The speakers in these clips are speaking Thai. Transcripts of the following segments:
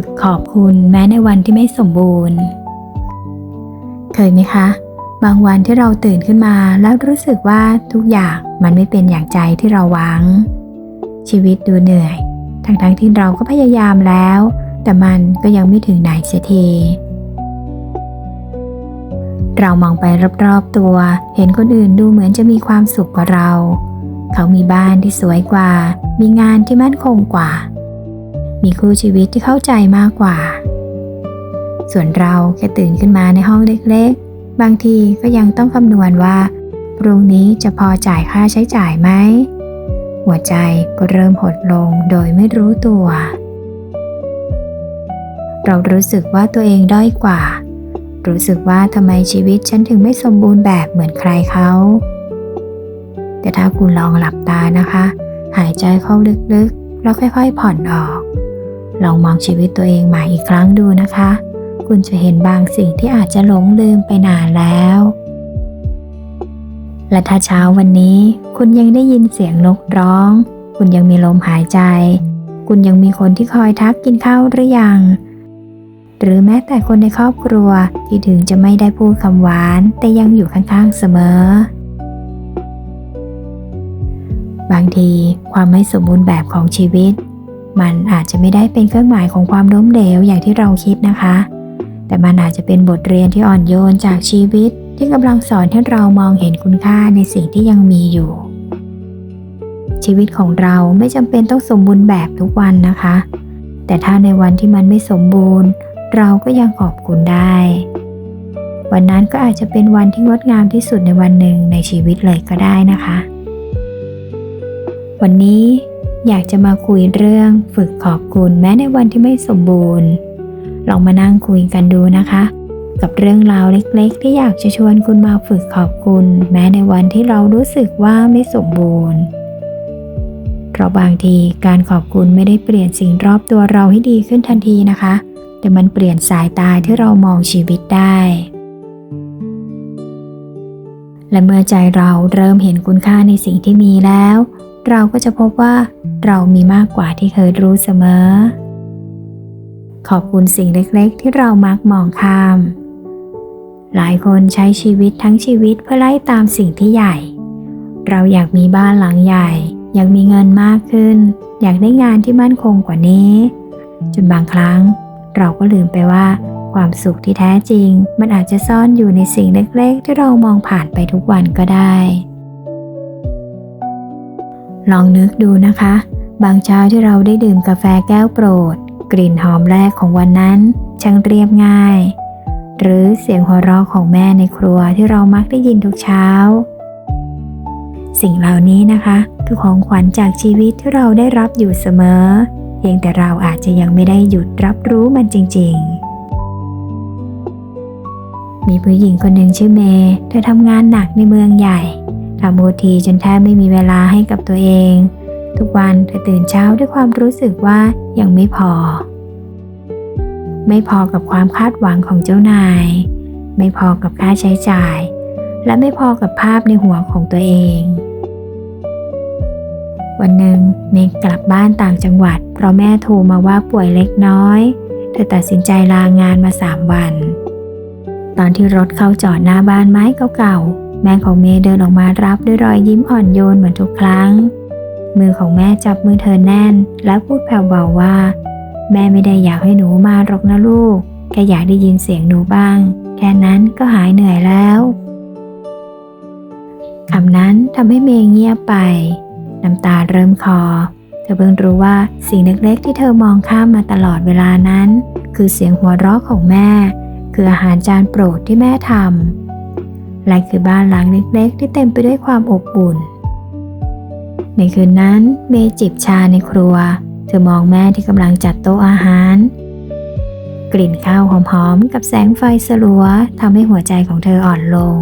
ฝึกขอบคุณแม้ในวันที่ไม่สมบูรณ์ เคยไหมคะ บางวันที่เราตื่นขึ้นมาแล้วรู้สึกว่าทุกอย่างมันไม่เป็นอย่างใจที่เราหวัง ชีวิตดูเหนื่อย ทั้งๆทที่เราก็พยายามแล้ว แต่มันก็ยังไม่ถึงไหนเสียทีเรามองไปรอบๆตัว เห็นคนอื่นดูเหมือนจะมีความสุขกว่าเรา เขามีบ้านที่สวยกว่า มีงานที่มั่นคงกว่า มีคู่ชีวิตที่เข้าใจมากกว่า ส่วนเราแค่ตื่นขึ้นมาในห้องเล็กๆ บางทีก็ยังต้องคำนวณว่าพรุ่งนี้จะพอจ่ายค่าใช้จ่ายไหม หัวใจก็เริ่มหดลงโดยไม่รู้ตัว เรารู้สึกว่าตัวเองด้อยกว่า รู้สึกว่าทำไมชีวิตฉันถึงไม่สมบูรณ์แบบเหมือนใครเขา แต่ถ้าคุณลองหลับตานะคะ หายใจเข้าลึกๆ แล้วค่อยๆผ่อนออก ลองมองชีวิตตัวเองใหม่อีกครั้งดูนะคะ คุณจะเห็นบางสิ่งที่อาจจะหลงลืมไปนานแล้ว และถ้าเช้าวันนี้ คุณยังได้ยินเสียงนกร้อง คุณยังมีลมหายใจ คุณยังมีคนที่คอยทักกินข้าวหรือยัง หรือแม้แต่คนในครอบครัวที่ถึงจะไม่ได้พูดคำหวาน แต่ยังอยู่ข้างๆเสมอบางทีความไม่สมบูรณ์แบบของชีวิต มันอาจจะไม่ได้เป็นเครื่องหมายของความล้มเหลวอย่างที่เราคิดนะคะ แต่มันอาจจะเป็นบทเรียนที่อ่อนโยนจากชีวิต ที่กำลังสอนให้เรามองเห็นคุณค่าในสิ่งที่ยังมีอยู่ ชีวิตของเราไม่จำเป็นต้องสมบูรณ์แบบทุกวันนะคะ แต่ถ้าในวันที่มันไม่สมบูรณ์ เราก็ยังขอบคุณได้ วันนั้นก็อาจจะเป็นวันที่งดงามที่สุดในวันหนึ่งในชีวิตเลยก็ได้นะคะ วันนี้ อยากจะมาคุยเรื่องฝึกขอบคุณแม้ในวันที่ไม่สมบูรณ์ ลองมานั่งคุยกันดูนะคะ กับเรื่องราวเล็กๆ ที่อยากจะชวนคุณมาฝึกขอบคุณ แม้ในวันที่เรารู้สึกว่าไม่สมบูรณ์ เพราะบางทีการขอบคุณไม่ได้เปลี่ยนสิ่งรอบตัวเราให้ดีขึ้นทันทีนะคะ แต่มันเปลี่ยนสายตาที่เรามองชีวิตได้ และเมื่อใจเราเริ่มเห็นคุณค่าในสิ่งที่มีแล้ว เราก็จะพบว่าเรามีมากกว่าที่เคยรู้เสมอ ขอบคุณสิ่งเล็กๆ ที่เรามักมองข้าม หลายคนใช้ชีวิตทั้งชีวิตเพื่อไล่ตามสิ่งที่ใหญ่ เราอยากมีบ้านหลังใหญ่ อยากมีเงินมากขึ้น อยากได้งานที่มั่นคงกว่านี้ จนบางครั้ง เราก็ลืมไปว่า ความสุขที่แท้จริง มันอาจจะซ่อนอยู่ในสิ่งเล็กๆ ที่เรามองผ่านไปทุกวันก็ได้ ลองนึกดูนะคะ บางเช้าที่เราได้ดื่มกาแฟแก้วโปรด กลิ่นหอมแรกของวันนั้นช่างเรียบง่าย หรือเสียงหัวเราะของแม่ในครัวที่เรามักได้ยินทุกเช้า สิ่งเหล่านี้นะคะคือของขวัญจากชีวิตที่เราได้รับอยู่เสมอ เพียงแต่เราอาจจะยังไม่ได้หยุดรับรู้มันจริง ๆมีผู้หญิงคนหนึ่งชื่อเมย์ เธอทำงานหนักในเมืองใหญ่ ทำโอทีจนแทบไม่มีเวลาให้กับตัวเอง ทุกวันเธอตื่นเช้าด้วยความรู้สึกว่ายังไม่พอ ไม่พอกับความคาดหวังของเจ้านาย ไม่พอกับค่าใช้จ่าย และไม่พอกับภาพในหัวของตัวเอง วันหนึ่งเมกกลับบ้านต่างจังหวัด เพราะแม่โทรมาว่าป่วยเล็กน้อย เธอตัดสินใจลางานมาสามวัน ตอนที่รถเข้าจอดหน้าบ้านไม้เก่าๆ แม่ของเมย์เดินออกมารับด้วยรอยยิ้มอ่อนโยนเหมือนทุกครั้ง มือของแม่จับมือเธอแน่น แล้วพูดแผ่วเบาว่า แม่ไม่ได้อยากให้หนูมาหรอกนะลูก แค่อยากได้ยินเสียงหนูบ้าง แค่นั้นก็หายเหนื่อยแล้วคำนั้นทำให้เมย์เงียบไป น้ำตาเริ่มคอ เธอเพิ่งรู้ว่าสิ่งเล็กๆ ที่เธอมองข้ามมาตลอดเวลานั้น คือเสียงหัวเราะของแม่ คืออาหารจานโปรดที่แม่ทำ และคือบ้านหลังเล็กๆ ที่เต็มไปด้วยความอบอุ่น ในคืนนั้นเมย์จิบชาในครัว เธอมองแม่ที่กำลังจัดโต๊ะอาหาร กลิ่นข้าวหอมๆ กับแสงไฟสลัวทำให้หัวใจของเธออ่อนลง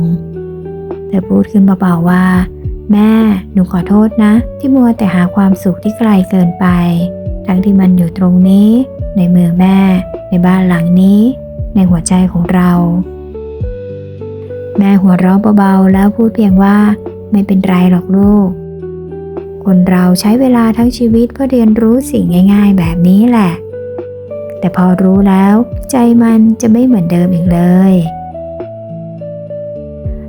เธอพูดขึ้นเบาๆว่า แม่ หนูขอโทษนะ ที่มัวแต่หาความสุขที่ไกลเกินไป ทั้งที่มันอยู่ตรงนี้ ในมือแม่ ในบ้านหลังนี้ ในหัวใจของเรา แม่หัวเราะเบาๆ แล้วพูดเพียงว่า ไม่เป็นไรหรอกลูก คนเราใช้เวลาทั้งชีวิตเพื่อเรียนรู้สิ่งง่าย ๆ แบบนี้แหละ แต่พอรู้แล้ว ใจมันจะไม่เหมือนเดิมอีกเลย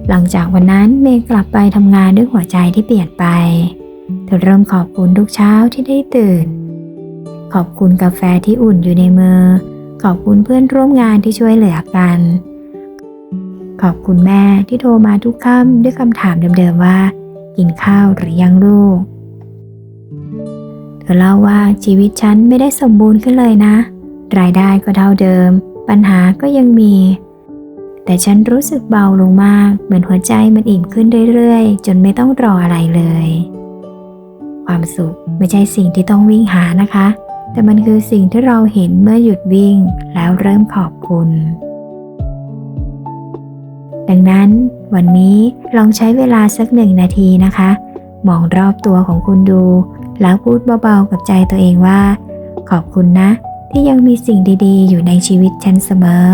หลังจากวันนั้นเมย์กลับไปทำงานด้วยหัวใจที่เปลี่ยนไป เธอเริ่มขอบคุณทุกเช้าที่ได้ตื่น ขอบคุณกาแฟที่อุ่นอยู่ในมือ ขอบคุณเพื่อนร่วมงานที่ช่วยเหลือกัน ขอบคุณแม่ที่โทรมาทุกค่ำด้วยคำถามเดิมๆว่า กินข้าวหรือยังลูก เธอเล่าว่าชีวิตฉันไม่ได้สมบูรณ์ขึ้นเลยนะ รายได้ก็เท่าเดิม ปัญหาก็ยังมี แต่ฉันรู้สึกเบาลงมาก เหมือนหัวใจมันอิ่มขึ้นเรื่อยๆ จนไม่ต้องรออะไรเลย ความสุขไม่ใช่สิ่งที่ต้องวิ่งหานะคะ แต่มันคือสิ่งที่เราเห็นเมื่อหยุดวิ่งแล้วเริ่มขอบคุณ ดังนั้นวันนี้ลองใช้เวลาสักหนึ่งนาทีนะคะ มองรอบตัวของคุณดู แล้วพูดเบาๆกับใจตัวเองว่า ขอบคุณนะ ที่ยังมีสิ่งดีๆ อยู่ในชีวิตฉันเสมอ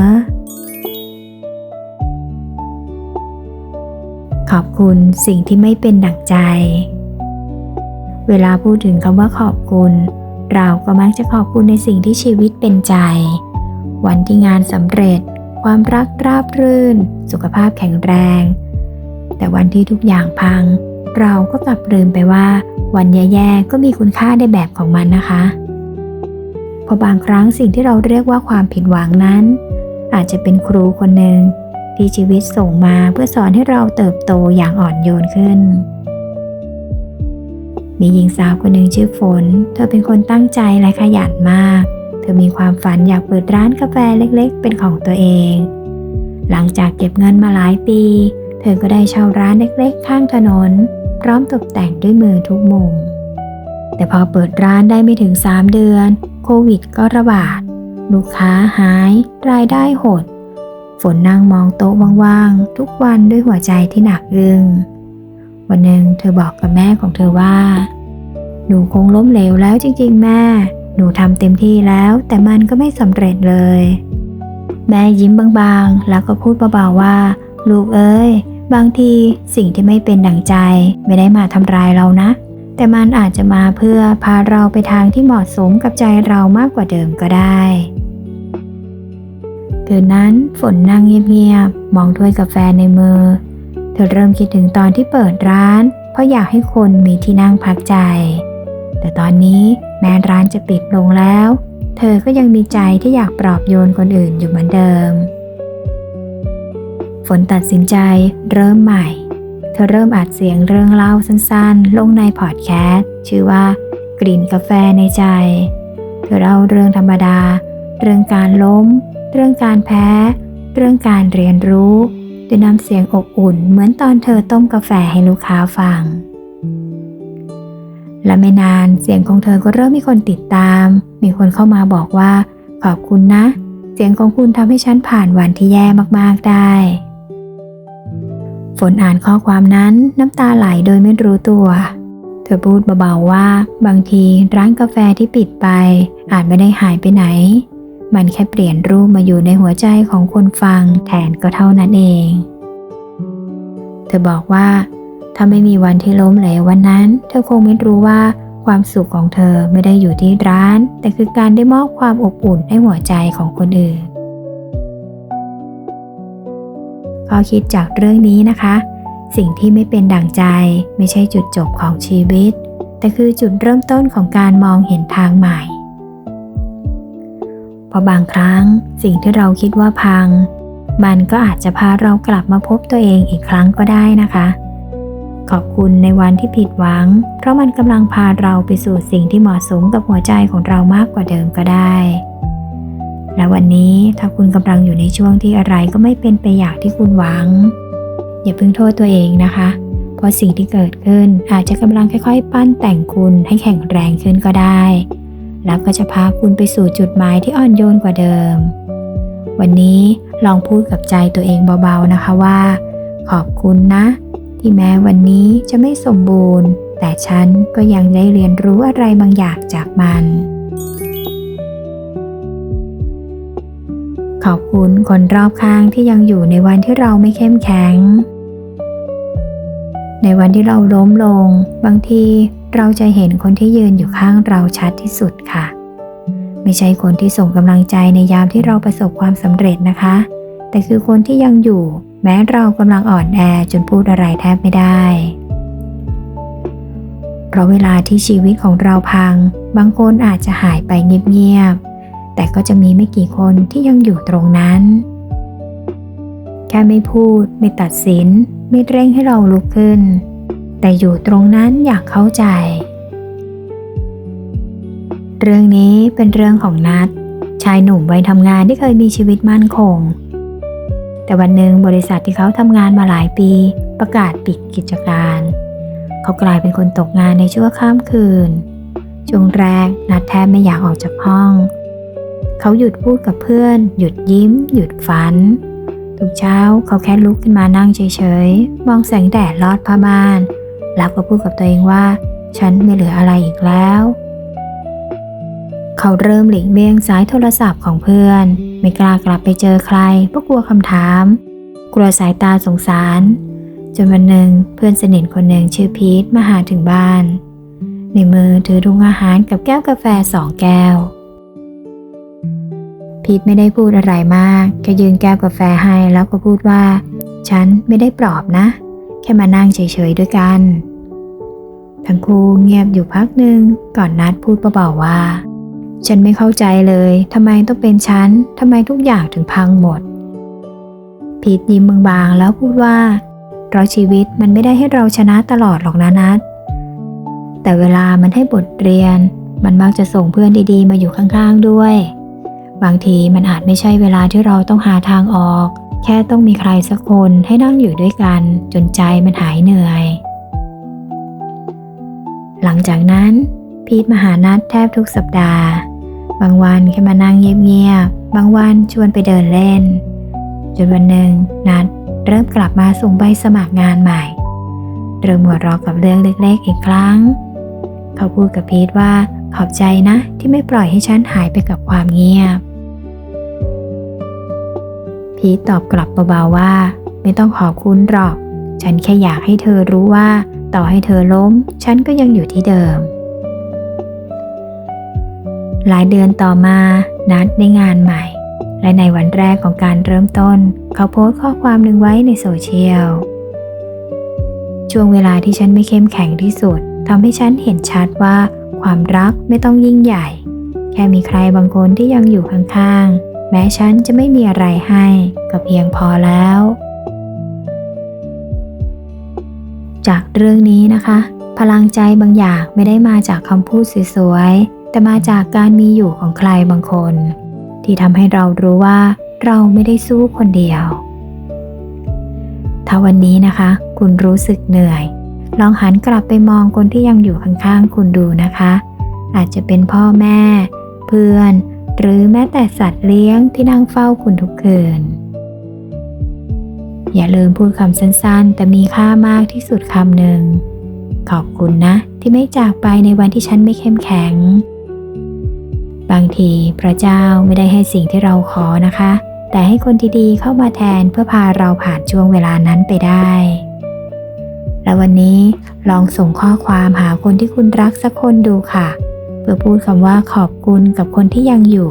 ขอบคุณสิ่งที่ไม่เป็นดั่งใจ เวลาพูดถึงคำว่าขอบคุณ เราก็มักจะขอบคุณในสิ่งที่ชีวิตเป็นใจ วันที่งานสำเร็จ ความรักราบรื่น สุขภาพแข็งแรง แต่วันที่ทุกอย่างพัง เราก็กลับลืมไปว่า วันแย่ๆก็มีคุณค่าในแบบของมันนะคะเพราะบางครั้งสิ่งที่เราเรียกว่าความผิดหวังนั้น อาจจะเป็นครูคนหนึ่งที่ชีวิตส่งมาเพื่อสอนให้เราเติบโตอย่างอ่อนโยนขึ้น มีหญิงสาวคนหนึ่งชื่อฝน เธอเป็นคนตั้งใจและขยันมาก เธอมีความฝันอยากเปิดร้านกาแฟเล็กๆ เป็นของตัวเอง หลังจากเก็บเงินมาหลายปี เธอก็ได้เช่าร้านเล็กๆ ข้างถนน พร้อมตกแต่งด้วยมือทุกมุม แต่พอเปิดร้านได้ไม่ถึง 3 เดือน โควิดก็ระบาด ลูกค้าหาย รายได้หด ฝนนั่งมองโต๊ะว่างๆ ทุกวันด้วยหัวใจที่หนักอึ้งวันหนึ่งเธอบอกกับแม่ของเธอว่า หนูคงล้มเหลวแล้วจริง ๆ แม่ หนูทำเต็มที่แล้วแต่มันก็ไม่สำเร็จเลย แม่ยิ้มบางๆ แล้วก็พูดเบาๆว่า ลูกเอ้ย บางทีสิ่งที่ไม่เป็นดั่งใจ ไม่ได้มาทำร้ายเรานะ แต่มันอาจจะมาเพื่อพาเราไปทางที่เหมาะสมกับใจเรามากกว่าเดิมก็ได้คืนนั้นฝนนั่งเงียบๆมองถ้วยกาแฟในมือ เธอเริ่มคิดถึงตอนที่เปิดร้าน เพราะอยากให้คนมีที่นั่งพักใจ แต่ตอนนี้ แม้ร้านจะปิดลงแล้ว เธอก็ยังมีใจที่อยากปลอบโยนคนอื่นอยู่เหมือนเดิม ฝนตัดสินใจเริ่มใหม่ เธอเริ่มอัดเสียงเรื่องเล่าสั้นๆ ลงในพอดแคสต์ชื่อว่า กลิ่นกาแฟในใจ เธอเล่าเรื่องธรรมดา เรื่องการล้ม เรื่องการแพ้ เรื่องการเรียนรู้โดยนำเสียงอบอุ่นเหมือนตอนเธอต้มกาแฟให้ลูกค้าฟัง และไม่นานเสียงของเธอก็เริ่มมีคนติดตาม มีคนเข้ามาบอกว่า ขอบคุณนะ เสียงของคุณทำให้ฉันผ่านวันที่แย่มากๆได้ ฝนอ่านข้อความนั้นน้ำตาไหลโดยไม่รู้ตัว เธอพูดเบาๆว่า บางทีร้านกาแฟที่ปิดไป อาจไม่ได้หายไปไหน มันแค่เปลี่ยนรูปมาอยู่ในหัวใจของคนฟังแทนก็เท่านั้นเอง เธอบอกว่า ถ้าไม่มีวันที่ล้มเหลววันนั้น เธอคงไม่รู้ว่าความสุขของเธอไม่ได้อยู่ที่ร้าน แต่คือการได้มอบความอบอุ่นให้หัวใจของคนอื่นข้อคิดจากเรื่องนี้นะคะ สิ่งที่ไม่เป็นดั่งใจไม่ใช่จุดจบของชีวิต แต่คือจุดเริ่มต้นของการมองเห็นทางใหม่เพราะบางครั้งสิ่งที่เราคิดว่าพัง มันก็อาจจะพาเรากลับมาพบตัวเองอีกครั้งก็ได้นะคะ ขอบคุณในวันที่ผิดหวัง เพราะมันกำลังพาเราไปสู่สิ่งที่เหมาะสมกับหัวใจของเรามากกว่าเดิมก็ได้ และวันนี้ถ้าคุณกำลังอยู่ในช่วงที่อะไรก็ไม่เป็นไปอย่างที่คุณหวัง อย่าเพิ่งโทษตัวเองนะคะ เพราะสิ่งที่เกิดขึ้นอาจจะกำลังค่อยๆ ปั้นแต่งคุณให้แข็งแรงขึ้นก็ได้ แล้วก็จะพาคุณไปสู่จุดหมายที่อ่อนโยนกว่าเดิม วันนี้ลองพูดกับใจตัวเองเบาๆนะคะว่า ขอบคุณนะ ที่แม้วันนี้จะไม่สมบูรณ์ แต่ฉันก็ยังได้เรียนรู้อะไรบางอย่างจากมัน ขอบคุณคนรอบข้างที่ยังอยู่ในวันที่เราไม่เข้มแข็ง ในวันที่เราล้มลง บางทีเราจะเห็นคนที่ยืนอยู่ข้างเราชัดที่สุดค่ะ ไม่ใช่คนที่ส่งกำลังใจในยามที่เราประสบความสำเร็จนะคะ แต่คือคนที่ยังอยู่ แม้เรากำลังอ่อนแอจนพูดอะไรแทบไม่ได้ เพราะเวลาที่ชีวิตของเราพัง บางคนอาจจะหายไปเงียบๆ แต่ก็จะมีไม่กี่คนที่ยังอยู่ตรงนั้น แค่ไม่พูด ไม่ตัดสิน ไม่เร่งให้เราลุกขึ้น แต่อยู่ตรงนั้นอยากเข้าใจ เรื่องนี้เป็นเรื่องของนัดชายหนุ่มวัยทำงานที่เคยมีชีวิตมั่นคง แต่วันหนึ่งบริษัทที่เขาทำงานมาหลายปี ประกาศปิดกิจการ เขากลายเป็นคนตกงานในชั่วข้ามคืน ช่วงแรกนัดแทบไม่อยากออกจากห้อง เขาหยุดพูดกับเพื่อน หยุดยิ้ม หยุดฝัน ทุกเช้าเขาแค่ลุกขึ้นมานั่งเฉยๆ มองแสงแดดลอดผ้าม่าน แล้วก็พูดกับตัวเองว่า ฉันไม่เหลืออะไรอีกแล้ว เขาเริ่มหลีกเลี่ยงสายโทรศัพท์ของเพื่อน ไม่กล้ากลับไปเจอใครเพราะกลัวคำถาม กลัวสายตาสงสาร จนวันหนึ่งเพื่อนสนิทคนหนึ่งชื่อพีทมาหาถึงบ้าน ในมือถือถุงอาหารกับแก้วกาแฟสองแก้ว พีทไม่ได้พูดอะไรมากแค่ยืนแก้วกาแฟให้แล้วก็พูดว่า ฉันไม่ได้ปลอบนะ แค่มานั่งเฉยๆด้วยกัน ทั้งคู่เงียบอยู่พักหนึ่งก่อนนัดพูดเบาๆว่า ฉันไม่เข้าใจเลยทำไมต้องเป็นฉันทำไมทุกอย่างถึงพังหมด พีทยิ้มบางๆแล้วพูดว่าเพราะชีวิตมันไม่ได้ให้เราชนะตลอดหรอกนะนัดแต่เวลามันให้บทเรียน มันมักจะส่งเพื่อนดีๆ มาอยู่ข้างๆด้วย บางทีมันอาจไม่ใช่เวลาที่เราต้องหาทางออก แค่ต้องมีใครสักคนให้นั่งอยู่ด้วยกัน จนใจมันหายเหนื่อย หลังจากนั้น พีทมาหานัดแทบทุกสัปดาห์ บางวันแค่มานั่งเงียบๆ บางวันชวนไปเดินเล่น จนวันหนึ่งนัดเริ่มกลับมาส่งใบสมัครงานใหม่ เริ่มหัวเราะกับเรื่องเล็กๆอีกครั้ง เขาพูดกับพีทว่าขอบใจนะที่ไม่ปล่อยให้ฉันหายไปกับความเงียบ พีทตอบกลับเบาๆว่า ไม่ต้องขอบคุณหรอก ฉันแค่อยากให้เธอรู้ว่า ต่อให้เธอล้ม ฉันก็ยังอยู่ที่เดิม หลายเดือนต่อมานัดได้งานใหม่ และในวันแรกของการเริ่มต้น เขาโพสต์ข้อความหนึ่งไว้ในโซเชียล ช่วงเวลาที่ฉันไม่เข้มแข็งที่สุดทำให้ฉันเห็นชัดว่าความรักไม่ต้องยิ่งใหญ่ แค่มีใครบางคนที่ยังอยู่ข้างๆ แม้ฉันจะไม่มีอะไรให้ ก็เพียงพอแล้ว จากเรื่องนี้นะคะ พลังใจบางอย่างไม่ได้มาจากคำพูดสวยๆ แต่มาจากการมีอยู่ของใครบางคน ที่ทำให้เรารู้ว่าเราไม่ได้สู้คนเดียว ถ้าวันนี้นะคะ คุณรู้สึกเหนื่อย ลองหันกลับไปมองคนที่ยังอยู่ข้างๆคุณดูนะคะ อาจจะเป็นพ่อแม่ เพื่อน หรือแม้แต่สัตว์เลี้ยงที่นั่งเฝ้าคุณทุกคืน อย่าลืมพูดคำสั้นๆ แต่มีค่ามากที่สุดคำหนึ่งขอบคุณนะที่ไม่จากไปในวันที่ฉันไม่เข้มแข็ง บางทีพระเจ้าไม่ได้ให้สิ่งที่เราขอนะคะ แต่ให้คนดีๆเข้ามาแทนเพื่อพาเราผ่านช่วงเวลานั้นไปได้ และวันนี้ลองส่งข้อความหาคนที่คุณรักสักคนดูค่ะ เพื่อพูดคำว่าขอบคุณกับคนที่ยังอยู่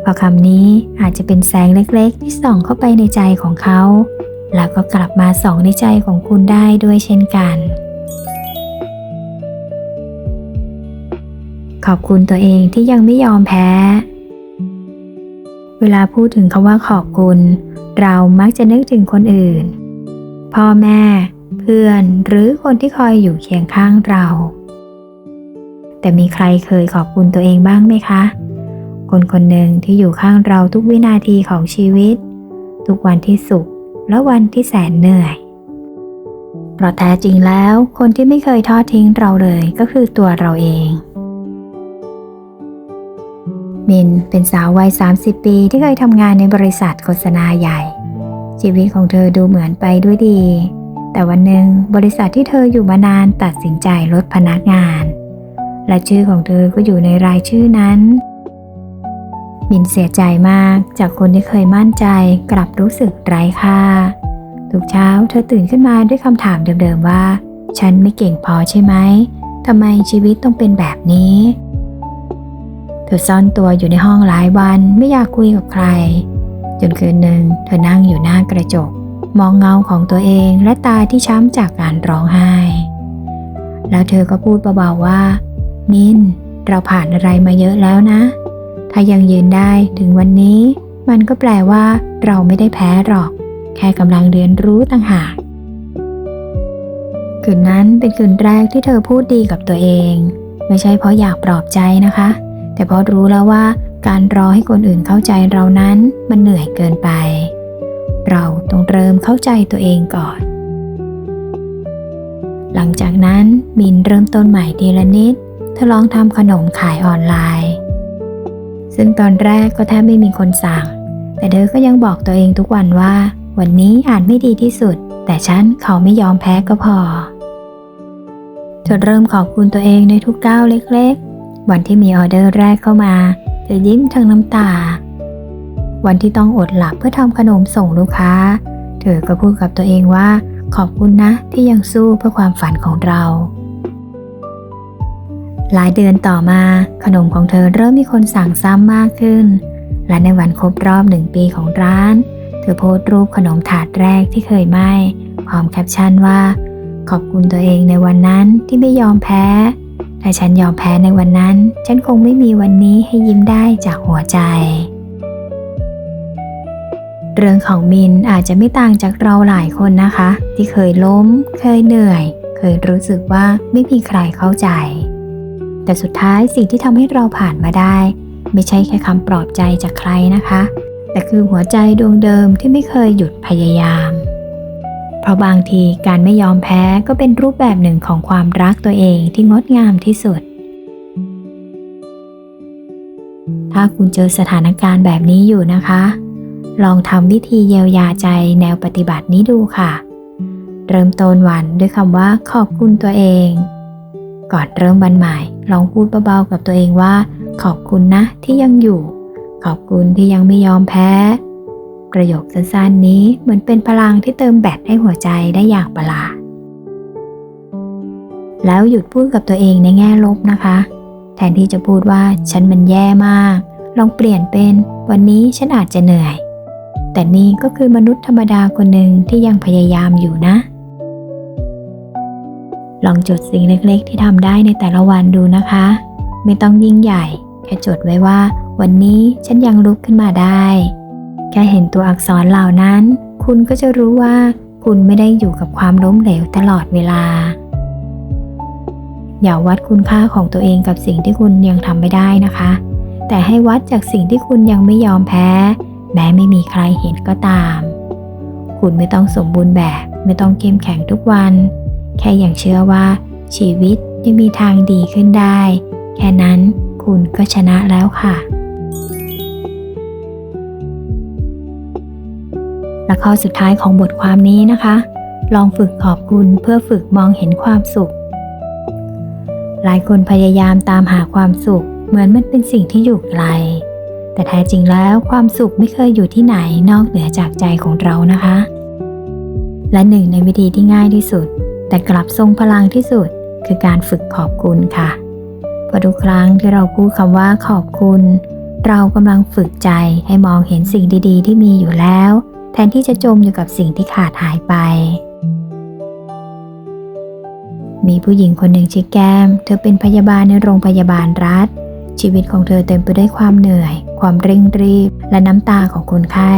เพราะคำนี้อาจจะเป็นแสงเล็กๆ ที่ส่องเข้าไปในใจของเขา แล้วก็กลับมาส่องในใจของคุณได้ด้วยเช่นกัน ขอบคุณตัวเองที่ยังไม่ยอมแพ้ เวลาพูดถึงคำว่าขอบคุณ เรามักจะนึกถึงคนอื่น พ่อแม่ เพื่อนหรือคนที่คอยอยู่เคียงข้างเรา แต่มีใครเคยขอบคุณตัวเองบ้างไหมคะ คนคนหนึ่งที่อยู่ข้างเราทุกวินาทีของชีวิต ทุกวันที่สุขและวันที่แสนเหนื่อยเพราะแท้จริงแล้วคนที่ไม่เคยทอดทิ้งเราเลยก็คือตัวเราเอง มินเป็นสาววัย 30 ปีที่เคยทำงานในบริษัทโฆษณาใหญ่ ชีวิตของเธอดูเหมือนไปด้วยดี แต่วันหนึ่งบริษัทที่เธออยู่มานานตัดสินใจลดพนักงาน และชื่อของเธอก็อยู่ในรายชื่อนั้นมินเสียใจมากจากคนที่เคยมั่นใจกลับรู้สึกไร้ค่า ทุกเช้าเธอตื่นขึ้นมาด้วยคำถามเดิมๆว่า ฉันไม่เก่งพอใช่ไหมทำไมชีวิตต้องเป็นแบบนี้ เธอซ่อนตัวอยู่ในห้องหลายวันไม่อยากคุยกับใคร จนคืนหนึ่งเธอนั่งอยู่หน้ากระจก มองเงาของตัวเองและตาที่ช้ำจากการร้องไห้ แล้วเธอก็พูดเบาๆว่ามินเราผ่านอะไรมาเยอะแล้วนะ ถ้ายังยืนได้ถึงวันนี้ มันก็แปลว่า เราไม่ได้แพ้หรอก แค่กำลังเรียนรู้ต่างหากคืนนั้นเป็นคืนแรกที่เธอพูดดีกับตัวเอง ไม่ใช่เพราะอยากปลอบใจนะคะ แต่เพราะรู้แล้วว่าการรอให้คนอื่นเข้าใจเรานั้นมันเหนื่อยเกินไป เราต้องเริ่มเข้าใจตัวเองก่อน หลังจากนั้นมินเริ่มต้นใหม่ทีละนิดเธอลองทำขนมขายออนไลน์ ซึ่งตอนแรกก็แทบไม่มีคนสั่ง แต่เธอก็ยังบอกตัวเองทุกวันว่า วันนี้อาจไม่ดีที่สุด แต่ฉันเขาไม่ยอมแพ้ก็พอเธอเริ่มขอบคุณตัวเองในทุกก้าวเล็ก วันที่มีออเดอร์แรกเข้ามา เธอยิ้มทั้งน้ำตา วันที่ต้องอดหลับเพื่อทำขนมส่งลูกค้า เธอก็พูดกับตัวเองว่า ขอบคุณนะที่ยังสู้เพื่อความฝันของเรา หลายเดือนต่อมาขนมของเธอเริ่มมีคนสั่งซ้ำมากขึ้น และในวันครบรอบหนึ่งปีของร้าน เธอโพสต์รูปขนมถาดแรกที่เคยไหม้พร้อมแคปชั่นว่า ขอบคุณตัวเองในวันนั้นที่ไม่ยอมแพ้ ถ้าฉันยอมแพ้ในวันนั้น ฉันคงไม่มีวันนี้ให้ยิ้มได้จากหัวใจ เรื่องของมินอาจจะไม่ต่างจากเราหลายคนนะคะ ที่เคยล้ม เคยเหนื่อย เคยรู้สึกว่าไม่มีใครเข้าใจ แต่สุดท้ายสิ่งที่ทำให้เราผ่านมาได้ ไม่ใช่แค่คำปลอบใจจากใครนะคะ แต่คือหัวใจดวงเดิมที่ไม่เคยหยุดพยายาม เพราะบางทีการไม่ยอมแพ้ก็เป็นรูปแบบหนึ่งของความรักตัวเองที่งดงามที่สุด ถ้าคุณเจอสถานการณ์แบบนี้อยู่นะคะ ลองทำวิธีเยียวยาใจแนวปฏิบัตินี้ดูค่ะ เริ่มต้นวันด้วยคำว่าขอบคุณตัวเอง ก่อนเริ่มวันใหม่ ลองพูดเบาๆกับตัวเองว่า ขอบคุณนะที่ยังอยู่ ขอบคุณที่ยังไม่ยอมแพ้ ประโยคสั้นๆนี้เหมือนเป็นพลังที่เติมแบตให้หัวใจได้อย่างประหลาด แล้วหยุดพูดกับตัวเองในแง่ลบนะคะ แทนที่จะพูดว่าฉันมันแย่มาก ลองเปลี่ยนเป็นวันนี้ฉันอาจจะเหนื่อย แต่นี่ก็คือมนุษย์ธรรมดาคนหนึ่งที่ยังพยายามอยู่นะ ลองจดสิ่งเล็กๆ ที่ทำได้ในแต่ละวันดูนะคะ ไม่ต้องยิ่งใหญ่ แค่จดไว้ว่า วันนี้ฉันยังลุกขึ้นมาได้ ค่เห็นตัวอักษรเหล่านั้น คุณก็จะรู้ว่า คุณไม่ได้อยู่กับความล้มเหลวตลอดเวลา อย่าวัดคุณค่าของตัวเองกับสิ่งที่คุณยังทำไม่ได้นะคะ แต่ให้วัดจากสิ่งที่คุณยังไม่ยอมแพ้ แม้ไม่มีใครเห็นก็ตาม คุณไม่ต้องสมบูรณ์แบบ ไม่ต้องเข้มแข็งทุกวัน แค่อย่างเชื่อว่า ชีวิตยังมีทางดีขึ้นได้ แค่นั้นคุณก็ชนะแล้วค่ะ และข้อสุดท้ายของบทความนี้นะคะ ลองฝึกขอบคุณเพื่อฝึกมองเห็นความสุข หลายคนพยายามตามหาความสุข เหมือนมันเป็นสิ่งที่อยู่ไกล แต่แท้จริงแล้วความสุขไม่เคยอยู่ที่ไหนนอกเหนือจากใจของเรานะคะ และหนึ่งในวิธีที่ง่ายที่สุด แต่กลับทรงพลังที่สุด คือการฝึกขอบคุณค่ะพราะทุกครั้งที่เราพูดคำว่าขอบคุณ เรากำลังฝึกใจให้มองเห็นสิ่งดี ๆ ที่มีอยู่แล้ว แทนที่จะจมอยู่กับสิ่งที่ขาดหายไป มีผู้หญิงคนหนึ่งชื่อแก้ม เธอเป็นพยาบาลในโรงพยาบาลรัฐ ชีวิตของเธอเต็มไปด้วยความเหนื่อย ความเร่งรีบ และน้ำตาของคนไข้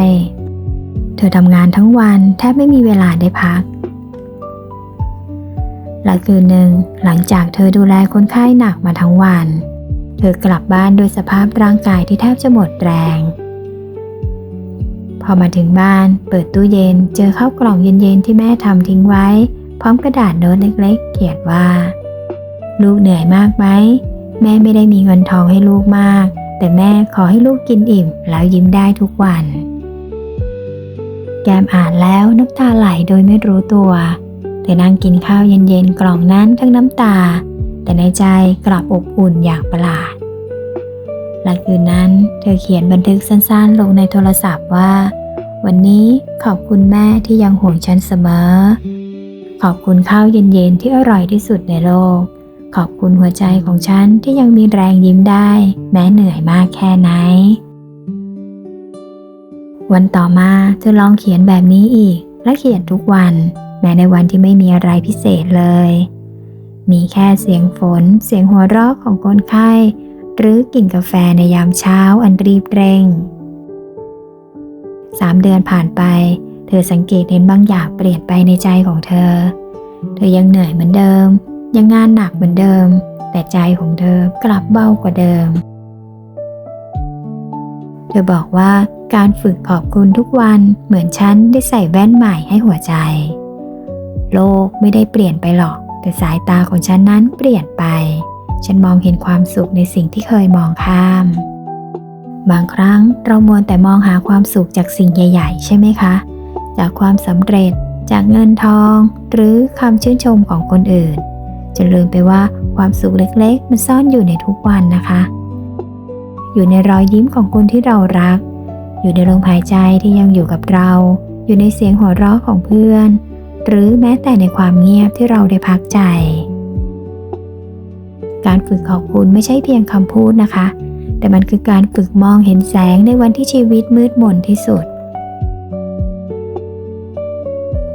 เธอทำงานทั้งวันแทบไม่มีเวลาได้พักและคืนหนึ่งหลังจากเธอดูแลคนไข้หนักมาทั้งวัน เธอกลับบ้านด้วยสภาพร่างกายที่แทบจะหมดแรง อมาถึงบ้าน เปิดตู้เย็น เจอข้าวกล่องเย็นๆที่แม่ทำทิ้งไว้ พร้อมกระดาษโน้ตเล็กๆ เขียนว่า ลูกเหนื่อยมากไหมแม่ไม่ได้มีเงินทองให้ลูกมาก แต่แม่ขอให้ลูกกินอิ่ม แล้วยิ้มได้ทุกวัน แกมอ่านแล้วน้ำตาไหลโดยไม่รู้ตัวเธอนั่งกินข้าวเย็นๆกล่องนั้นทั้งน้ำตา แต่ในใจกลับอบอุ่นอย่างประหลาดและคืนนั้นเธอเขียนบันทึกสั้นๆ ลงในโทรศัพท์ว่า วันนี้ขอบคุณแม่ที่ยังห่วงฉันเสมอ ขอบคุณข้าวเย็นๆที่อร่อยที่สุดในโลก ขอบคุณหัวใจของฉันที่ยังมีแรงยิ้มได้ แม้เหนื่อยมากแค่ไหน วันต่อมาเธอลองเขียนแบบนี้อีก และเขียนทุกวัน แม้ในวันที่ไม่มีอะไรพิเศษเลย มีแค่เสียงฝน เสียงหัวเราะของคนไข้ หรือกลิ่นกาแฟในยามเช้าอันรีบเร่ง สามเดือนผ่านไป เธอสังเกตเห็นบางอย่างเปลี่ยนไปในใจของเธอ เธอยังเหนื่อยเหมือนเดิม ยังงานหนักเหมือนเดิม แต่ใจของเธอกลับเบากว่าเดิม เธอบอกว่าการฝึกขอบคุณทุกวันเหมือนฉันได้ใส่แว่นใหม่ให้หัวใจ โลกไม่ได้เปลี่ยนไปหรอก แต่สายตาของฉันนั้นเปลี่ยนไป ฉันมองเห็นความสุขในสิ่งที่เคยมองข้าม บางครั้งเรามัวแต่มองหาความสุขจากสิ่งใหญ่ ๆ ใช่ไหมคะ จากความสำเร็จ จากเงินทอง หรือคำชื่นชมของคนอื่น จนลืมไปว่าความสุขเล็กๆ มันซ่อนอยู่ในทุกวันนะคะ อยู่ในรอยยิ้มของคนที่เรารัก อยู่ในลมหายใจที่ยังอยู่กับเรา อยู่ในเสียงหัวเราะของเพื่อน หรือแม้แต่ในความเงียบที่เราได้พักใจ การฝึกขอบคุณไม่ใช่เพียงคำพูดนะคะ แต่มันคือการฝึกมองเห็นแสงในวันที่ชีวิตมืดมนที่สุด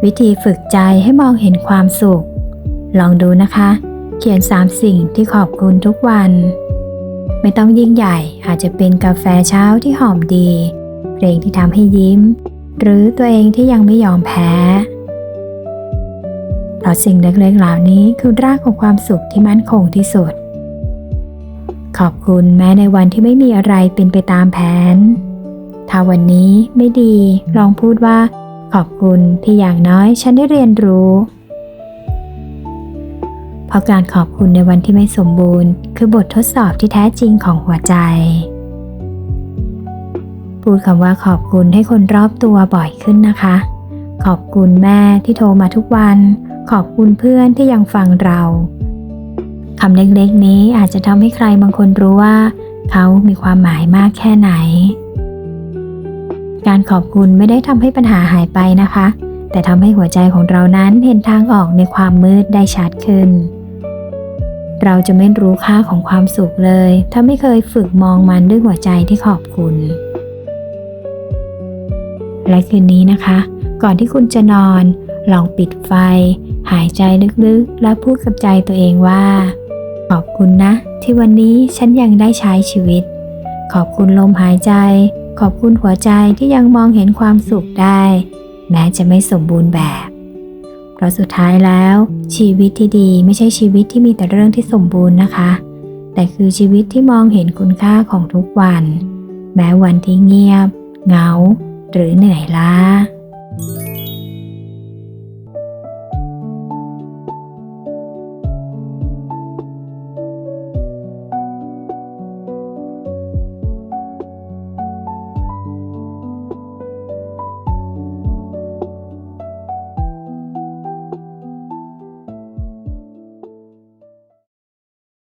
วิธีฝึกใจให้มองเห็นความสุข ลองดูนะคะ เขียน 3 สิ่งที่ขอบคุณทุกวัน ไม่ต้องยิ่งใหญ่อาจจะเป็นกาแฟเช้าที่หอมดี เพลงที่ทำให้ยิ้ม หรือตัวเองที่ยังไม่ยอมแพ้เพราะสิ่งเล็กๆเหล่านี้คือรากของความสุขที่มั่นคงที่สุด ขอบคุณแม้ในวันที่ไม่มีอะไรเป็นไปตามแผน ถ้าวันนี้ไม่ดีลองพูดว่า ขอบคุณที่อย่างน้อยฉันได้เรียนรู้ เพราะการขอบคุณในวันที่ไม่สมบูรณ์ คือบททดสอบที่แท้จริงของหัวใจ พูดคำว่าขอบคุณให้คนรอบตัวบ่อยขึ้นนะคะ ขอบคุณแม่ที่โทรมาทุกวัน ขอบคุณเพื่อนที่ยังฟังเรา คำเล็กๆนี้อาจจะทำให้ใครบางคนรู้ว่า เขามีความหมายมากแค่ไหน การขอบคุณไม่ได้ทำให้ปัญหาหายไปนะคะ แต่ทำให้หัวใจของเรานั้นเห็นทางออกในความมืดได้ชัดขึ้น เราจะไม่รู้ค่าของความสุขเลย ถ้าไม่เคยฝึกมองมันด้วยหัวใจที่ขอบคุณ และคืนนี้นะคะ ก่อนที่คุณจะนอน ลองปิดไฟ หายใจลึกๆ และพูดกับใจตัวเองว่า ขอบคุณนะ ที่วันนี้ฉันยังได้ใช้ชีวิต ขอบคุณลมหายใจ ขอบคุณหัวใจที่ยังมองเห็นความสุขได้ แม้จะไม่สมบูรณ์แบบ เพราะสุดท้ายแล้ว ชีวิตที่ดีไม่ใช่ชีวิตที่มีแต่เรื่องที่สมบูรณ์นะคะ แต่คือชีวิตที่มองเห็นคุณค่าของทุกวัน แม้วันที่เงียบ เหงา หรือเหนื่อยล้า